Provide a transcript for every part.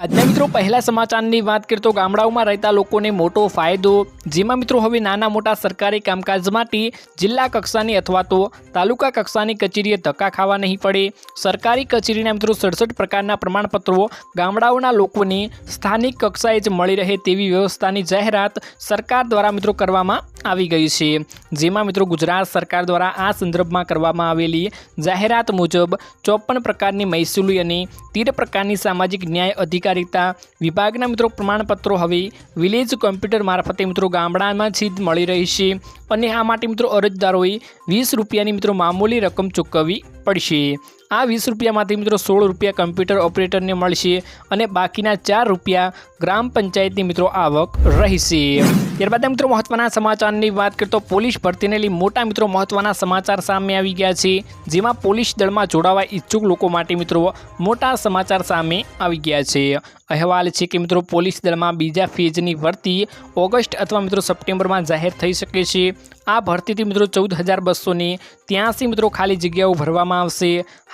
આજના મિત્રો, પહેલા સમાચારની વાત કરીએ તો ગામડાઓમાં રહેતા લોકોને મોટો ફાયદો. જેમાં મિત્રો, હવે નાના મોટા સરકારી કામકાજ માટે જિલ્લા કક્ષાની અથવા તો તાલુકા કક્ષાની કચેરીએ ધક્કા ખાવા નહીં પડે. સરકારી કચેરીના મિત્રો, સડસઠ પ્રકારના પ્રમાણપત્રો ગામડાઓના લોકોને સ્થાનિક કક્ષાએ જ મળી રહે તેવી વ્યવસ્થાની જાહેરાત સરકાર દ્વારા મિત્રો કરવામાં આવી ગઈ છે. જેમાં મિત્રો, ગુજરાત સરકાર દ્વારા આ સંદર્ભમાં કરવામાં આવેલી જાહેરાત મુજબ ચોપન પ્રકારની મહેસૂલી અને તેર પ્રકારની સામાજિક ન્યાય અધિકારિતા વિભાગના મિત્રો પ્રમાણપત્રો હવે વિલેજ કોમ્પ્યુટર મારફતે મિત્રો ગામડામાં જ મળી રહી છે. અને આ માટે મિત્રો અરજદારોએ વીસ રૂપિયાની મિત્રો મામૂલી રકમ ચૂકવવી પડશે. આ વીસ રૂપિયામાંથી મિત્રો સોળ રૂપિયા કમ્પ્યુટર ઓપરેટરને મળશે અને બાકીના ચાર રૂપિયા ગ્રામ પંચાયતની મિત્રો આવક રહેશે. ત્યારબાદ મિત્રો મહત્વના સમાચારની વાત કરીએ તો પોલીસ ભરતીને લઈ મોટા મિત્રો મહત્વના સમાચાર સામે આવી ગયા છે, જેમાં પોલીસ દળમાં જોડાવા ઈચ્છુક લોકો માટે મિત્રો મોટા સમાચાર સામે આવી ગયા છે. અહેવાલ છે કે મિત્રો પોલીસ દળમાં બીજા ફેઝની ભરતી ઓગસ્ટ અથવા મિત્રો સપ્ટેમ્બરમાં જાહેર થઈ શકે છે. આ ભરતીથી મિત્રો ચૌદ હજાર બસોને ત્યાંસી મિત્રો ખાલી જગ્યાઓ ભરવામાં આવશે.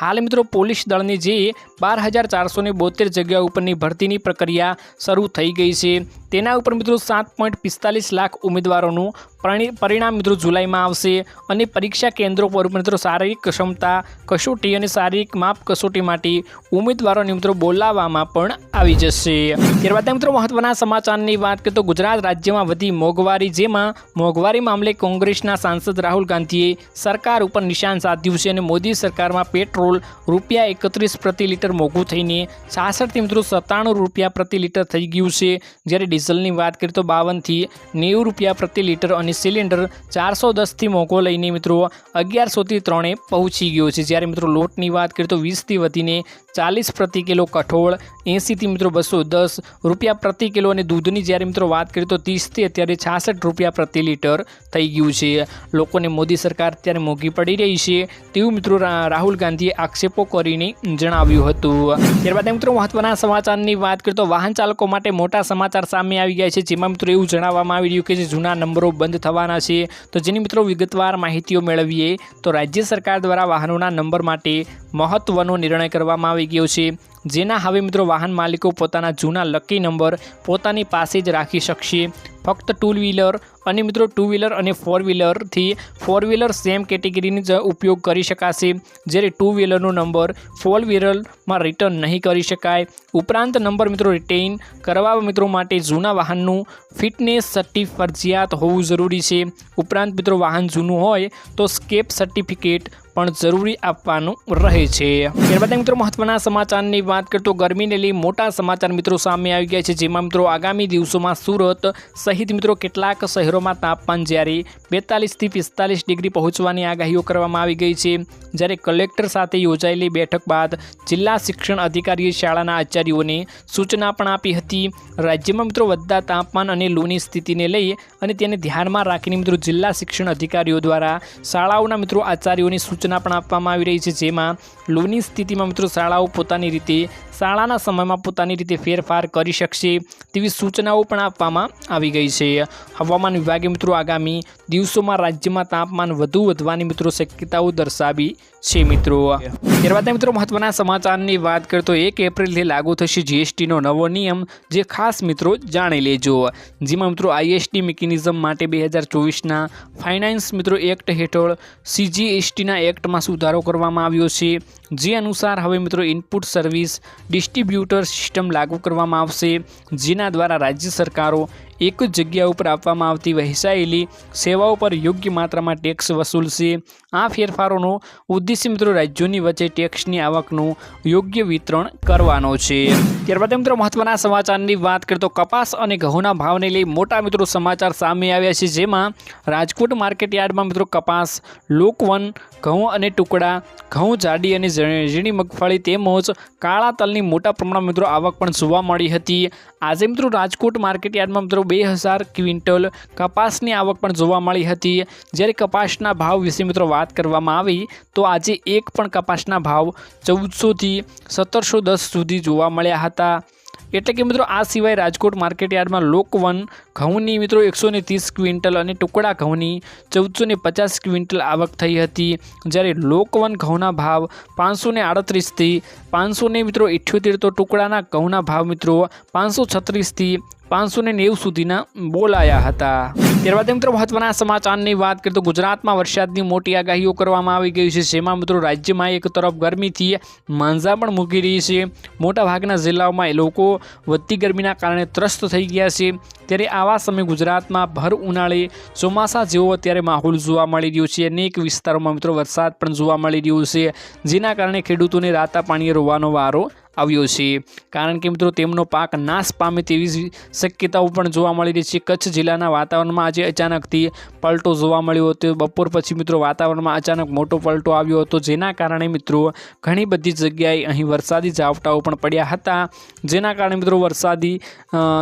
હાલ મિત્રો પોલીસ દળની જે બાર હજાર ચારસો ને બોતેર જગ્યા ઉપરની ભરતીની પ્રક્રિયા શરૂ થઈ ગઈ છે. તેના ઉપર મિત્રો સાત પોઈન્ટ પિસ્તાલીસ લાખ ઉમેદવારોનું પરિ- પરિણામ મિત્રો જુલાઈમાં આવશે અને પરીક્ષા કેન્દ્રો પર મિત્રો શારીરિક ક્ષમતા, કસોટી અને શારીરિક માપ કસોટી માટે ઉમેદવારોને મિત્રો બોલાવવામાં પણ આવી જશે. ત્યારબાદ મિત્રો મહત્વના સમાચારની વાત કરીએ તો ગુજરાત રાજ્યમાં વધી મોંઘવારી, જેમાં મોંઘવારી મામલે કોંગ્રેસના સાંસદ રાહુલ ગાંધીએ સરકાર ઉપર નિશાન સાધ્યું છે અને મોદી સરકારમાં પેટ્રોલ રૂપિયા એકત્રીસ પ્રતિ લીટર મોંઘું થઈને છાસઠથી મિત્રો સત્તાણું રૂપિયા પ્રતિ લિટર થઈ ગયું છે. જ્યારે ડીઝલની વાત કરીએ તો બાવનથી નેવું રૂપિયા પ્રતિ લિટર અને સિલિન્ડર ચારસો દસથી મોંઘો લઈને મિત્રો અગિયારસોથી ત્રણે પહોંચી ગયો છે. જ્યારે મિત્રો લોટની વાત કરીએ તો વીસથી વધીને ચાલીસ પ્રતિ કિલો કઠોળ એંસીથી મિત્રો બસો દસ રૂપિયા પ્રતિ કિલો અને દૂધની જ્યારે મિત્રો વાત કરીએ તો ત્રીસથી અત્યારે છાસઠ રૂપિયા પ્રતિ લીટર થઈ ગયું છે. લોકોને મોદી સરકાર અત્યારે મોંઘી પડી રહી છે તેવું મિત્રો રાહુલ ગાંધીએ આક્ષેપો કરીને જણાવ્યું હતું. ત્યારબાદ મિત્રો મહત્વના સમાચારની વાત કરીએ તો વાહન ચાલકો માટે મોટા સમાચાર સામે આવી ગયા છે. જેમાં મિત્રો એવું જણાવવામાં આવી રહ્યું કે જે જૂના નંબરો બંધ થવાના છે. તો જેની મિત્રો વિગતવાર માહિતીઓ મેળવીએ તો રાજ્ય સરકાર દ્વારા વાહનોના નંબર માટે મહત્વનો નિર્ણય કરવામાં આવી ગયો છે. જેના હવે મિત્રો વાહન માલિકો પોતાના જૂના લકી નંબર પોતાની પાસે જ રાખી શકશે. ફક્ત ટુ વ્હીલર અને મિત્રો ટુ વ્હીલર અને ફોર વ્હીલરથી ફોર વ્હીલર સેમ કેટેગરીની જ ઉપયોગ કરી શકાશે. જ્યારે ટુ વ્હીલરનો નંબર ફોર વ્હીલરમાં રિટર્ન નહીં કરી શકાય. ઉપરાંત નંબર મિત્રો રિટેઇન કરવા મિત્રો માટે જૂના વાહનનું ફિટનેસ સર્ટી ફરજિયાત હોવું જરૂરી છે. ઉપરાંત મિત્રો વાહન જૂનું હોય તો સ્કેપ સર્ટિફિકેટ પણ જરૂરી આપવાનું રહે છે. ત્યારબાદ મિત્રો મહત્વના સમાચારની વાત કરતો ગરમીને લઈ મોટા સમાચાર મિત્રો સામે આવી ગયા છે. જેમાં મિત્રો આગામી દિવસોમાં સુરત સહિત મિત્રો કેટલાક શહેરોમાં તાપમાન જ્યારે બેતાલીસથી પિસ્તાલીસ ડિગ્રી પહોંચવાની આગાહીઓ કરવામાં આવી ગઈ છે. જ્યારે કલેક્ટર સાથે યોજાયેલી બેઠક બાદ જિલ્લા શિક્ષણ અધિકારીએ શાળાના આચાર્યોને સૂચના પણ આપી હતી. રાજ્યમાં મિત્રો વધતા તાપમાન અને લૂની સ્થિતિને લઈ અને તેને ધ્યાનમાં રાખીને મિત્રો જિલ્લા શિક્ષણ અધિકારીઓ દ્વારા શાળાઓના મિત્રો આચાર્યોની સૂચના પણ આપવામાં આવી રહી છે. જેમાં લૂની સ્થિતિમાં મિત્રો શાળાઓ પોતાની રીતે શાળાના સમયમાં પોતાની રીતે ફેરફાર કરી શકશે તેવી સૂચનાઓ પણ આપવામાં આવી ગઈ છે. હવામાન વિભાગે મિત્રો આગામી દિવસોમાં રાજ્યમાં તાપમાન વધુ વધવાની મિત્રો શક્યતાઓ દર્શાવી છે મિત્રો. ત્યારબાદ મિત્રો મહત્વના સમાચારની વાત કરીએ તો એક એપ્રિલથી લાગુ થશે જીએસટીનો નવો નિયમ. જે ખાસ મિત્રો જાણી લેજો. જેમાં મિત્રો આઈએસટી મિકેનિઝમ માટે બે હજાર ચોવીસના ફાઇનાન્સ મિત્રો એક્ટ હેઠળ સીજીએસટીના એક્ટમાં સુધારો કરવામાં આવ્યો છે. જે અનુસાર હવે મિત્રો ઇનપુટ સર્વિસ ડિસ્ટ્રીબ્યુટર સિસ્ટમ લાગુ કરવામાં આવશે. જેના દ્વારા રાજ્ય સરકારો એક જ જગ્યા ઉપર આપવામાં આવતી વહેંચાયેલી સેવાઓ પર યોગ્ય માત્રામાં ટેક્સ વસૂલશે આ ફેરફારોનો ઉદ્દેશ્ય મિત્રો રાજ્યોની વચ્ચે ટેક્સની આવકનું યોગ્ય વિતરણ કરવાનો છે. ત્યારબાદ મિત્રો મહત્વના સમાચારની વાત કરીએ તો કપાસ અને ઘઉંના ભાવને લઈ મોટા મિત્રો સમાચાર સામે આવ્યા છે, જેમાં રાજકોટ માર્કેટ યાર્ડમાં મિત્રો કપાસ, લોકવન, ઘઉં અને ટુકડા, ઘઉં જાડી અને ઝીણી મગફળી તેમજ કાળા તલની મોટા પ્રમાણમાં મિત્રો આવક પણ જોવા મળી હતી. આજે મિત્રો રાજકોટ માર્કેટ યાર્ડમાં મિત્રો બે હજાર ક્વિન્ટલ કપાસની આવક પણ જોવા મળી હતી. જ્યારે કપાસના ભાવ વિશે મિત્રો વાત કરવામાં આવી, તો આજે એક પણ કપાસના ભાવ ચૌદસોથી સત્તરસો દસ સુધી જોવા મળ્યા હતા. એટલે કે મિત્રો, આ સિવાય રાજકોટ માર્કેટ યાર્ડમાં લોકવન ઘઉંની મિત્રો એકસો ને ત્રીસ ક્વિન્ટલ અને ટુકડા ઘઉંની ચૌદસો ને પચાસ ક્વિન્ટલ આવક થઈ હતી. જ્યારે લોકવન ઘઉંના ભાવ પાંચસો ને આડત્રીસથી પાંચસો મિત્રો ઇઠ્યોતેર, તો ટુકડાના ઘઉંના ભાવ મિત્રો પાંચસો છત્રીસથી પાંચસો નેવું સુધીના બોલાયા હતા. ત્યારબાદ મિત્રો મહત્વના સમાચારની વાત કરીએ તો ગુજરાતમાં વરસાદની મોટી આગાહીઓ કરવામાં આવી ગઈ છે, જેમાં મિત્રો રાજ્યમાં એક તરફ ગરમીથી માંઝા પણ મૂકી રહી છે. મોટાભાગના જિલ્લાઓમાં એ લોકો વધતી ગરમીના કારણે ત્રસ્ત થઈ ગયા છે. ત્યારે આવા સમયે ગુજરાતમાં ભર ઉનાળે ચોમાસા જેવો અત્યારે માહોલ જોવા મળી રહ્યો છે. અનેક વિસ્તારોમાં મિત્રો વરસાદ પણ જોવા મળી રહ્યો છે, જેના કારણે ખેડૂતોને રાતા પાણીએ રોવાનો વારો આવ્યો છે. કારણ કે મિત્રો, તેમનો પાક નાશ પામે તેવી શક્યતાઓ પણ જોવા મળી રહી છે. કચ્છ જિલ્લાના વાતાવરણમાં આજે અચાનકથી પલટો જોવા મળ્યો હતો. બપોર પછી મિત્રો, વાતાવરણમાં અચાનક મોટો પલટો આવ્યો હતો. જેના કારણે મિત્રો, ઘણી બધી જગ્યાએ અહીં વરસાદી ઝાપટાઓ પણ પડ્યા હતા. જેના કારણે મિત્રો, વરસાદી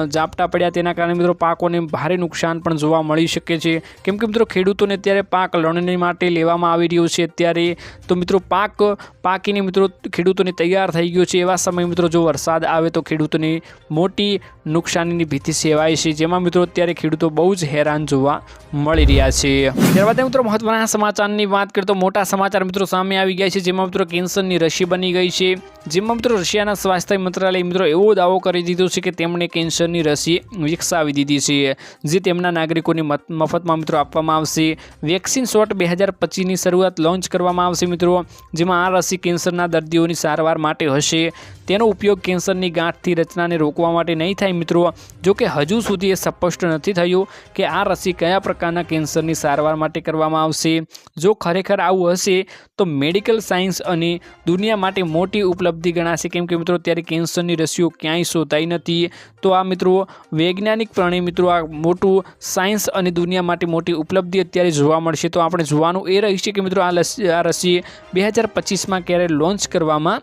ઝાપટા પડ્યા. તેના કારણે મિત્રો, પાકોને ભારે નુકસાન પણ જોવા મળી શકે છે. કેમ કે મિત્રો, ખેડૂતોને અત્યારે પાક લણણી માટે લેવામાં આવી રહ્યો છે. અત્યારે તો મિત્રો, પાક, પાકીને મિત્રો ખેડૂતોને તૈયાર થઈ ગયો છે. એવા સમયે મિત્રો જો વરસાદ આવે તો ખેડૂતોની મોટી નુકસાનીની ભીતિ સેવાય છે. જેમાં મિત્રો અત્યારે ખેડૂતો બહુ જ હેરાન જોવા મળી રહ્યા છે. ત્યારબાદ મિત્રો મહત્વના સમાચારની વાત કરીએ તો મોટા સમાચાર મિત્રો સામે આવી ગયા છે. જેમાં મિત્રો કેન્સરની રસી બની ગઈ છે. જેમાં મિત્રો રશિયાના સ્વાસ્થ્ય મંત્રાલય મિત્રો એવો દાવો કરી દીધો છે કે તેમણે કેન્સરની રસી વિકસાવી દીધી છે, જે તેમના નાગરિકોને મફતમાં મિત્રો આપવામાં આવશે. વેક્સિન શોટ બે હજાર પચીસની શરૂઆત લોન્ચ કરવામાં આવશે મિત્રો, જેમાં આ રસી કેન્સરના દર્દીઓની સારવાર માટે હશે. તેનો ઉપયોગ કેન્સરની ગાંઠથી રચનાને રોકવા માટે નહીં થાય મિત્રો. જો કે હજુ સુધી એ સ્પષ્ટ નથી થયું કે આ રસી કયા પ્રકારના કેન્સરની સારવાર માટે કરવામાં આવશે. જો ખરેખર આવું હશે, તો મેડિકલ સાયન્સ અને દુનિયા માટે મોટી ઉપલબ્ધિ ગણાશે. કેમ કે મિત્રો ત્યારે કેન્સરની રસીઓ ક્યાંય શોધાઈ નથી. તો આ મિત્રો વૈજ્ઞાનિકપણે મિત્રો, આ મોટું સાયન્સ અને દુનિયા માટે મોટી ઉપલબ્ધિ અત્યારે જોવા મળશે. તો આપણે જોવાનું એ રહેશે કે મિત્રો, આ રસી આ રસી બે હજાર પચીસમાં ક્યારે લોન્ચ કરવામાં